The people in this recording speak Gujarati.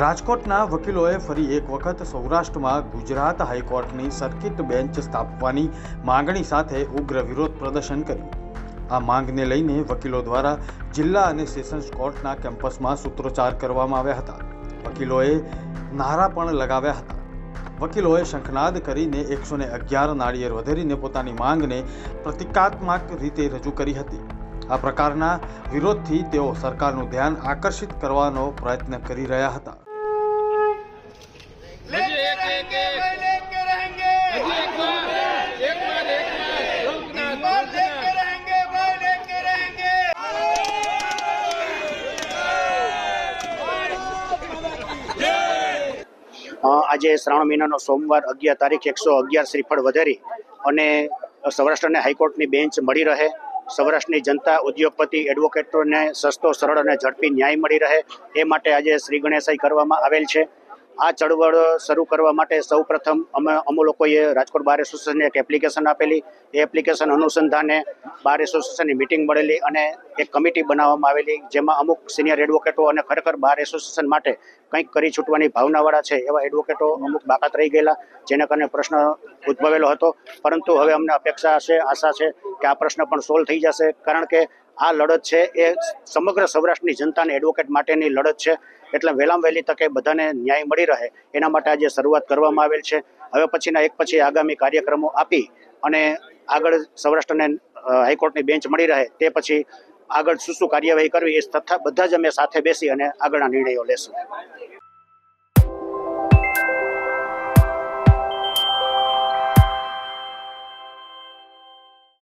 રાજકોટના વકીલોએ ફરી એક વખત સૌરાષ્ટ્રમાં ગુજરાત હાઈકોર્ટની સર્કિટ બેન્ચ સ્થાપવાની માંગણી સાથે ઉગ્ર વિરોધ પ્રદર્શન કર્યું. આ માંગને લઈને વકીલો દ્વારા જિલ્લા અને સેશન્સ કોર્ટના કેમ્પસમાં સૂત્રોચ્ચાર કરવામાં આવ્યા હતા. વકીલોએ નારા પણ લગાવ્યા હતા. વકીલોએ શંખનાદ કરીને એકસો ને અગિયાર નાળિયેર વધેરીને પોતાની માંગને પ્રતિકાત્મક રીતે રજૂ કરી હતી. આ પ્રકારના વિરોધથી તેઓ સરકારનું ધ્યાન આકર્ષિત કરવાનો પ્રયત્ન કરી રહ્યા હતા. આજે શ્રાવણ મહિનાનો સોમવાર, અગિયાર તારીખ એકસો અગિયાર શ્રીફળ વધારી અને સૌરાષ્ટ્રને હાઈકોર્ટની બેન્ચ મળી રહે. સૌરાષ્ટ્રની જનતા ઉદ્યોગપતિ, એડવોકેટોને સસ્તો, સરળ અને ઝડપી ન્યાય મળી રહે. એ માટે આજે શ્રી ગણેશાઈ કરવામાં આવેલ છે. આ ચળવળ શરૂ કરવા માટે સૌ પ્રથમ અમે અમુ લોકોએ રાજકોટ બાર એસોસિએશનને એક એપ્લિકેશન આપેલી. એ એપ્લિકેશન અનુસંધાને બાર એસોસિએશનની મિટિંગ મળેલી અને એક કમિટી બનાવવામાં આવેલી, જેમાં અમુક સિનિયર એડવોકેટો અને ખરેખર બાર એસોસિએશન માટે કંઈક કરી છૂટવાની ભાવનાવાળા છે એવા એડવોકેટો અમુક બાકાત રહી ગયેલા, જેના કારણે પ્રશ્ન ઉદ્ભવેલો હતો. પરંતુ હવે અમને અપેક્ષા છે આશા છે કે આ પ્રશ્ન પણ સોલ્વ થઈ જશે. કારણ કે આ લડત છે એ સમગ્ર સૌરાષ્ટ્રની જનતાને એડવોકેટ માટેની લડત છે. એટલે વહેલામાં વહેલી તકે બધાને ન્યાય મળી રહે. એના માટે આજે શરૂઆત કરવામાં આવેલ છે. હવે પછીના એક પછી આગામી કાર્યક્રમો આપી અને આગળ સૌરાષ્ટ્રને હાઈકોર્ટની બેન્ચ મળી રહે તે પછી આગળ શું શું કાર્યવાહી કરવી એ તથા બધા જ અમે સાથે બેસી અને આગળના નિર્ણયો લેશું.